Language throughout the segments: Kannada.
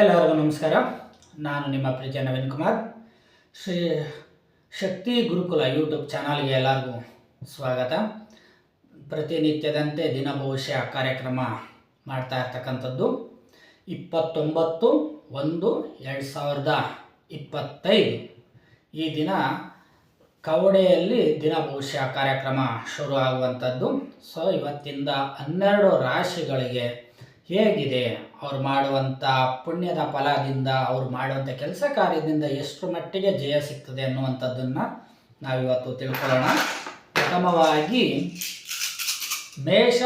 ಎಲ್ಲರಿಗೂ ನಮಸ್ಕಾರ. ನಾನು ನಿಮ್ಮ ಪ್ರೀತಿಯ ನವೀನ್ ಕುಮಾರ್. ಶ್ರೀ ಶಕ್ತಿ ಗುರುಕುಲ ಯೂಟ್ಯೂಬ್ ಚಾನಲ್ಗೆ ಎಲ್ಲರಿಗೂ ಸ್ವಾಗತ. ಪ್ರತಿನಿತ್ಯದಂತೆ ದಿನ ಭವಿಷ್ಯ ಕಾರ್ಯಕ್ರಮ ಮಾಡ್ತಾ ಇರ್ತಕ್ಕಂಥದ್ದು. ಇಪ್ಪತ್ತೊಂಬತ್ತು ಒಂದು ಎರಡು ಸಾವಿರದ ಇಪ್ಪತ್ತೈದು. ಈ ದಿನ ಕವಡೆಯಲ್ಲಿ ದಿನ ಭವಿಷ್ಯ ಕಾರ್ಯಕ್ರಮ ಶುರು ಆಗುವಂಥದ್ದು ಸೊ, ಇವತ್ತಿಂದ ಹನ್ನೆರಡು ರಾಶಿಗಳಿಗೆ ಹೇಗಿದೆ? ಅವ್ರು ಮಾಡುವಂಥ ಪುಣ್ಯದ ಫಲದಿಂದ ಅವ್ರು ಮಾಡುವಂಥ ಕೆಲಸ ಕಾರ್ಯದಿಂದ ಎಷ್ಟು ಮಟ್ಟಿಗೆ ಜಯ ಸಿಗ್ತದೆ ಅನ್ನುವಂಥದ್ದನ್ನು ನಾವಿವತ್ತು ತಿಳ್ಕೊಳ್ಳೋಣ. ಪ್ರಥಮವಾಗಿ ಮೇಷ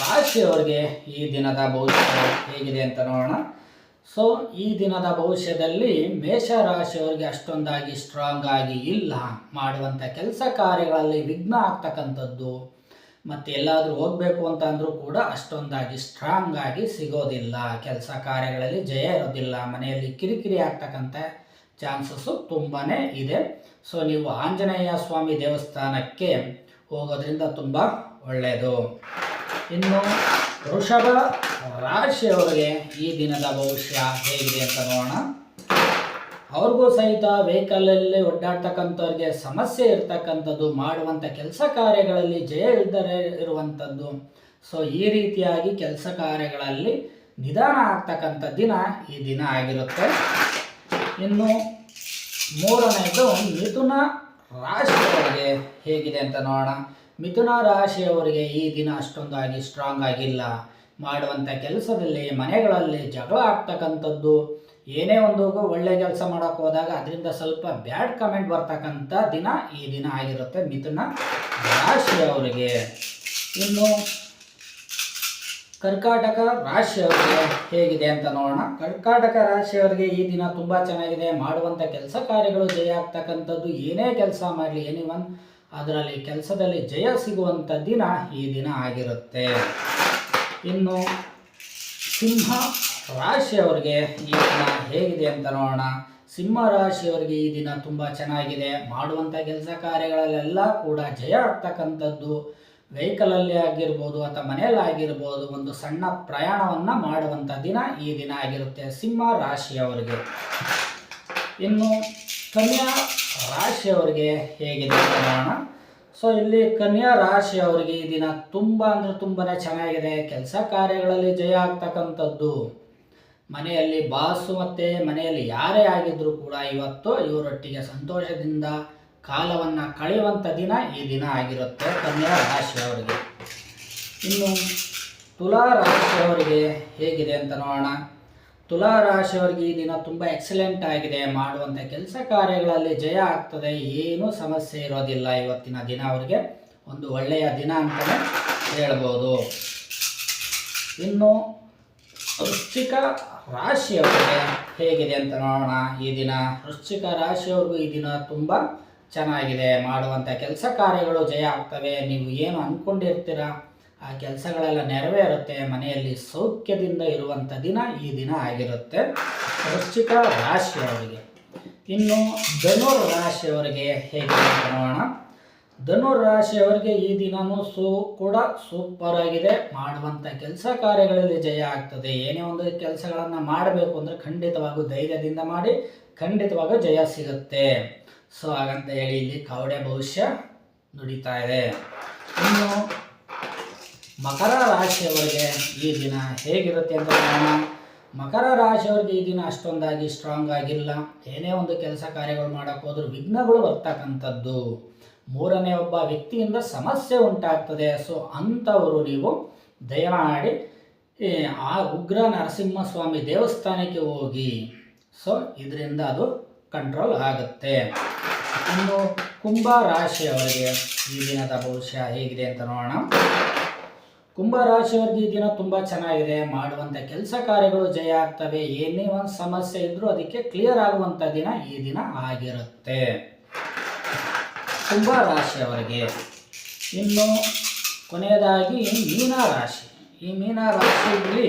ರಾಶಿಯವರಿಗೆ ಈ ದಿನದ ಭವಿಷ್ಯ ಹೇಗಿದೆ ಅಂತ ನೋಡೋಣ. ಸೊ ಈ ದಿನದ ಭವಿಷ್ಯದಲ್ಲಿ ಮೇಷ ರಾಶಿಯವರಿಗೆ ಅಷ್ಟೊಂದಾಗಿ ಸ್ಟ್ರಾಂಗ್ ಆಗಿ ಇಲ್ಲ. ಮಾಡುವಂಥ ಕೆಲಸ ಕಾರ್ಯಗಳಲ್ಲಿ ವಿಘ್ನ ಆಗ್ತಕ್ಕಂಥದ್ದು ಮತ್ತು ಎಲ್ಲಾದರೂ ಹೋಗಬೇಕು ಅಂತ ಅಂದರೂ ಕೂಡ ಅಷ್ಟೊಂದಾಗಿ ಸ್ಟ್ರಾಂಗ್ ಆಗಿ ಸಿಗೋದಿಲ್ಲ. ಕೆಲಸ ಕಾರ್ಯಗಳಲ್ಲಿ ಜಯ ಇರೋದಿಲ್ಲ. ಮನೆಯಲ್ಲಿ ಕಿರಿಕಿರಿ ಆಗ್ತಕ್ಕಂಥ ಚಾನ್ಸಸ್ಸು ತುಂಬಾ ಇದೆ. ಸೊ ನೀವು ಆಂಜನೇಯ ಸ್ವಾಮಿ ದೇವಸ್ಥಾನಕ್ಕೆ ಹೋಗೋದ್ರಿಂದ ತುಂಬ ಒಳ್ಳೆಯದು ಇನ್ನು ವೃಷಭ ರಾಶಿಯವರಿಗೆ ಈ ದಿನದ ಭವಿಷ್ಯ ಹೇಗಿದೆ ಅಂತ ನೋಡೋಣ. ಅವ್ರಿಗೂ ಸಹಿತ ವೆಹಿಕಲಲ್ಲಿ ಒಡ್ಡಾಡ್ತಕ್ಕಂಥವ್ರಿಗೆ ಸಮಸ್ಯೆ ಇರ್ತಕ್ಕಂಥದ್ದು, ಮಾಡುವಂಥ ಕೆಲಸ ಕಾರ್ಯಗಳಲ್ಲಿ ಜಯ ಇದ್ದರೆ ಇರುವಂಥದ್ದು. ಸೊ ಈ ರೀತಿಯಾಗಿ ಕೆಲಸ ಕಾರ್ಯಗಳಲ್ಲಿ ನಿಧಾನ ಆಗ್ತಕ್ಕಂಥ ದಿನ ಈ ದಿನ ಆಗಿರುತ್ತೆ. ಇನ್ನು ಮೂರನೇದು ಮಿಥುನ ರಾಶಿಯವರಿಗೆ ಹೇಗಿದೆ ಅಂತ ನೋಡೋಣ. ಮಿಥುನ ರಾಶಿಯವರಿಗೆ ಈ ದಿನ ಅಷ್ಟೊಂದಾಗಿ ಸ್ಟ್ರಾಂಗ್ ಆಗಿಲ್ಲ. ಮಾಡುವಂಥ ಕೆಲಸದಲ್ಲಿ, ಮನೆಗಳಲ್ಲಿ ಜಗಳ ಆಗ್ತಕ್ಕಂಥದ್ದು. ಏನೇ ಒಂದು ಒಳ್ಳೆ ಕೆಲಸ ಮಾಡೋಕೆ ಹೋದಾಗ ಅದರಿಂದ ಸ್ವಲ್ಪ ಬ್ಯಾಡ್ ಕಮೆಂಟ್ ಬರ್ತಕ್ಕಂಥ ದಿನ ಈ ದಿನ ಆಗಿರುತ್ತೆ ಮಿಥುನ ರಾಶಿಯವರಿಗೆ. ಇನ್ನು ಕರ್ಕಾಟಕ ರಾಶಿಯವರಿಗೆ ಹೇಗಿದೆ ಅಂತ ನೋಡೋಣ. ಕರ್ಕಾಟಕ ರಾಶಿಯವರಿಗೆ ಈ ದಿನ ತುಂಬ ಚೆನ್ನಾಗಿದೆ. ಮಾಡುವಂಥ ಕೆಲಸ ಕಾರ್ಯಗಳು ಜಯ ಆಗ್ತಕ್ಕಂಥದ್ದು. ಏನೇ ಕೆಲಸ ಮಾಡಲಿ ಎನಿ ಒನ್ ಅದರಲ್ಲಿ ಕೆಲಸದಲ್ಲಿ ಜಯ ಸಿಗುವಂಥ ದಿನ ಈ ದಿನ ಆಗಿರುತ್ತೆ. ಇನ್ನು ಸಿಂಹ ರಾಶಿಯವರಿಗೆ ಈ ದಿನ ಹೇಗಿದೆ ಅಂತ ನೋಡೋಣ. ಸಿಂಹ ರಾಶಿಯವರಿಗೆ ಈ ದಿನ ತುಂಬ ಚೆನ್ನಾಗಿದೆ. ಮಾಡುವಂಥ ಕೆಲಸ ಕಾರ್ಯಗಳಲ್ಲೆಲ್ಲ ಕೂಡ ಜಯ ಆಗ್ತಕ್ಕಂಥದ್ದು. ವೆಹಿಕಲಲ್ಲಿ ಆಗಿರ್ಬೋದು ಅಥವಾ ಮನೆಯಲ್ಲಿ ಆಗಿರ್ಬೋದು ಒಂದು ಸಣ್ಣ ಪ್ರಯಾಣವನ್ನು ಮಾಡುವಂಥ ದಿನ ಈ ದಿನ ಆಗಿರುತ್ತೆ ಸಿಂಹ ರಾಶಿಯವರಿಗೆ ಇನ್ನು ಕನ್ಯಾ ರಾಶಿಯವರಿಗೆ ಹೇಗಿದೆ ಅಂತ ನೋಡೋಣ. ಸೊ ಇಲ್ಲಿ ಕನ್ಯಾ ರಾಶಿಯವರಿಗೆ ಈ ದಿನ ತುಂಬ ಅಂದರೆ ತುಂಬಾ ಚೆನ್ನಾಗಿದೆ. ಕೆಲಸ ಕಾರ್ಯಗಳಲ್ಲಿ ಜಯ ಆಗ್ತಕ್ಕಂಥದ್ದು. ಮನೆಯಲ್ಲಿ ಬಾಸು ಮತ್ತು ಮನೆಯಲ್ಲಿ ಯಾರೇ ಆಗಿದ್ದರೂ ಕೂಡ ಇವತ್ತು ಇವರೊಟ್ಟಿಗೆ ಸಂತೋಷದಿಂದ ಕಾಲವನ್ನು ಕಳೆಯುವಂಥ ದಿನ ಈ ದಿನ ಆಗಿರುತ್ತೆ. ಕನ್ಯಾ ರಾಶಿಯವರಿಗೆ ಇನ್ನು ತುಲಾ ರಾಶಿಯವರಿಗೆ ಹೇಗಿದೆ ಅಂತ ನೋಡೋಣ. ತುಲಾ ರಾಶಿಯವರಿಗೆ ಈ ದಿನ ತುಂಬ ಎಕ್ಸಲೆಂಟ್ ಆಗಿದೆ. ಮಾಡುವಂಥ ಕೆಲಸ ಕಾರ್ಯಗಳಲ್ಲಿ ಜಯ ಆಗ್ತದೆ. ಏನೂ ಸಮಸ್ಯೆ ಇರೋದಿಲ್ಲ ಇವತ್ತಿನ ದಿನ ಅವರಿಗೆ. ಒಂದು ಒಳ್ಳೆಯ ದಿನ ಅಂತಲೇ ಹೇಳ್ಬೋದು. ಇನ್ನು ವೃಶ್ಚಿಕ ರಾಶಿಯವರಿಗೆ ಹೇಗಿದೆ ಅಂತ ನೋಡೋಣ. ಈ ದಿನ ವೃಶ್ಚಿಕ ರಾಶಿಯವ್ರಿಗೂ ಈ ದಿನ ತುಂಬ ಚೆನ್ನಾಗಿದೆ. ಮಾಡುವಂಥ ಕೆಲಸ ಕಾರ್ಯಗಳು ಜಯ ಆಗ್ತವೆ. ನೀವು ಏನು ಅಂದ್ಕೊಂಡಿರ್ತೀರ ಆ ಕೆಲಸಗಳೆಲ್ಲ ನೆರವೇರುತ್ತೆ. ಮನೆಯಲ್ಲಿ ಸೌಖ್ಯದಿಂದ ಇರುವಂಥ ದಿನ ಈ ದಿನ ಆಗಿರುತ್ತೆ ವೃಶ್ಚಿಕ ರಾಶಿಯವರಿಗೆ. ಇನ್ನು ಧನುರ್ ರಾಶಿಯವರಿಗೆ ಹೇಗಿದೆ ಅಂತ ನೋಡೋಣ. ಧನುರ್ ರಾಶಿಯವರಿಗೆ ಈ ದಿನವೂ ಸೂ, ಕೂಡ ಸೂಪರ್ ಆಗಿದೆ. ಮಾಡುವಂಥ ಕೆಲಸ ಕಾರ್ಯಗಳಲ್ಲಿ ಜಯ ಆಗ್ತದೆ. ಏನೇ ಒಂದು ಕೆಲಸಗಳನ್ನು ಮಾಡಬೇಕು ಅಂದರೆ ಖಂಡಿತವಾಗೂ ಧೈರ್ಯದಿಂದ ಮಾಡಿ, ಖಂಡಿತವಾಗೂ ಜಯ ಸಿಗುತ್ತೆ. ಸೊ ಹಾಗಂತ ಹೇಳಿ ಇಲ್ಲಿ ಕವಡೆ ಭವಿಷ್ಯ ನುಡಿತಾ ಇದೆ. ಇನ್ನು ಮಕರ ರಾಶಿಯವರಿಗೆ ಈ ದಿನ ಹೇಗಿರುತ್ತೆ ಅಂತ ನೋಡೋಣ. ಮಕರ ರಾಶಿಯವರಿಗೆ ಈ ದಿನ ಅಷ್ಟೊಂದಾಗಿ ಸ್ಟ್ರಾಂಗ್ ಆಗಿಲ್ಲ. ಏನೇ ಒಂದು ಕೆಲಸ ಕಾರ್ಯಗಳು ಮಾಡೋಕ್ಕೋದ್ರೂ ವಿಘ್ನಗಳು ಬರ್ತಕ್ಕಂಥದ್ದು. ಮೂರನೇ ಒಬ್ಬ ವ್ಯಕ್ತಿಯಿಂದ ಸಮಸ್ಯೆ ಉಂಟಾಗ್ತದೆ. ಸೊ ಅಂಥವರು ನೀವು ದಯಮಾಡಿ ಆ ಉಗ್ರ ನರಸಿಂಹಸ್ವಾಮಿ ದೇವಸ್ಥಾನಕ್ಕೆ ಹೋಗಿ. ಸೊ ಇದರಿಂದ ಅದು ಕಂಟ್ರೋಲ್ ಆಗುತ್ತೆ. ಇನ್ನು ಕುಂಭ ರಾಶಿಯವರಿಗೆ ಈ ದಿನದ ಭವಿಷ್ಯ ಹೇಗಿದೆ ಅಂತ ನೋಡೋಣ. ಕುಂಭ ರಾಶಿಯವರಿಗೆ ಈ ದಿನ ತುಂಬ ಚೆನ್ನಾಗಿದೆ. ಮಾಡುವಂಥ ಕೆಲಸ ಕಾರ್ಯಗಳು ಜಯ ಆಗ್ತವೆ. ಏನೇ ಒಂದು ಸಮಸ್ಯೆ ಇದ್ದರೂ ಅದಕ್ಕೆ ಕ್ಲಿಯರ್ ಆಗುವಂಥ ದಿನ ಈ ದಿನ ಆಗಿರುತ್ತೆ. ಕುಂಭ ರಾಶಿಯವರಿಗೆ ಇನ್ನು ಕೊನೆಯದಾಗಿ ಮೀನ ರಾಶಿ ಈ ಮೀನ ರಾಶಿಯಲ್ಲಿ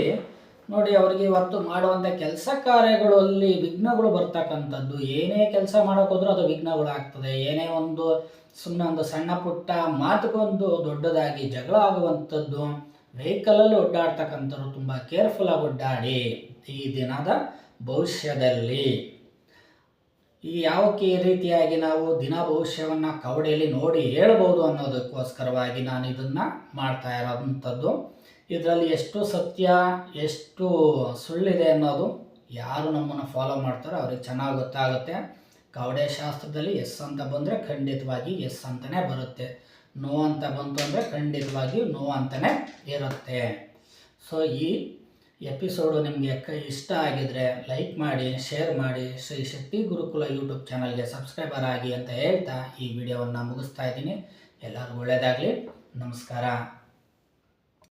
ನೋಡಿ ಅವರಿಗೆ ಇವತ್ತು ಮಾಡುವಂಥ ಕೆಲಸ ಕಾರ್ಯಗಳಲ್ಲಿ ವಿಘ್ನಗಳು ಬರ್ತಕ್ಕಂಥದ್ದು. ಏನೇ ಕೆಲಸ ಮಾಡೋಕ್ಕೋದ್ರೂ ಅದು ವಿಘ್ನಗಳು ಆಗ್ತದೆ ಏನೇ ಒಂದು ಸುಮ್ಮನೆ ಒಂದು ಸಣ್ಣ ಪುಟ್ಟ ಮಾತುಗೊಂದು ದೊಡ್ಡದಾಗಿ ಜಗಳ ಆಗುವಂಥದ್ದು. ವೆಹಿಕಲಲ್ಲಿ ಒಡ್ಡಾಡ್ತಕ್ಕಂಥವ್ರು ತುಂಬ ಕೇರ್ಫುಲ್ಲಾಗಿ ಒಡ್ಡಾಡಿ ಈ ದಿನದ ಭವಿಷ್ಯದಲ್ಲಿ. ಈ ಯಾವ ರೀತಿಯಾಗಿ ನಾವು ದಿನ ಭವಿಷ್ಯವನ್ನು ಕವಡೆಯಲ್ಲಿ ನೋಡಿ ಹೇಳ್ಬೋದು ಅನ್ನೋದಕ್ಕೋಸ್ಕರವಾಗಿ ನಾನು ಇದನ್ನು ಮಾಡ್ತಾ ಇರೋವಂಥದ್ದು. ಇದರಲ್ಲಿ ಎಷ್ಟು ಸತ್ಯ, ಎಷ್ಟು ಸುಳ್ಳಿದೆ ಅನ್ನೋದು ಯಾರು ನಮ್ಮನ್ನು ಫಾಲೋ ಮಾಡ್ತಾರೋ ಅವ್ರಿಗೆ ಚೆನ್ನಾಗಿ ಗೊತ್ತಾಗುತ್ತೆ. ಕವಡೆ ಶಾಸ್ತ್ರದಲ್ಲಿ ಎಸ್ ಅಂತ ಬಂದರೆ ಖಂಡಿತವಾಗಿ ಎಸ್ ಅಂತಲೇ ಬರುತ್ತೆ. ನೋ ಅಂತ ಬಂತು ಅಂದರೆ ಖಂಡಿತವಾಗಿಯೂ ನೋ ಅಂತಲೇ ಇರುತ್ತೆ. ಸೊ ಈ ಎಪಿಸೋಡು ನಿಮಗೆ ಇಷ್ಟ ಆಗಿದರೆ ಲೈಕ್ ಮಾಡಿ, ಶೇರ್ ಮಾಡಿ. ಶ್ರೀ ಶಕ್ತಿ ಗುರುಕುಲ ಯೂಟ್ಯೂಬ್ ಚಾನಲ್ಗೆ ಸಬ್ಸ್ಕ್ರೈಬರ್ ಆಗಿ ಅಂತ ಹೇಳ್ತಾ ಈ ವಿಡಿಯೋವನ್ನು ಮುಗಿಸ್ತಾ ಇದ್ದೀನಿ. ಎಲ್ಲರಿಗೂ ಒಳ್ಳೆಯದಾಗಲಿ ನಮಸ್ಕಾರ.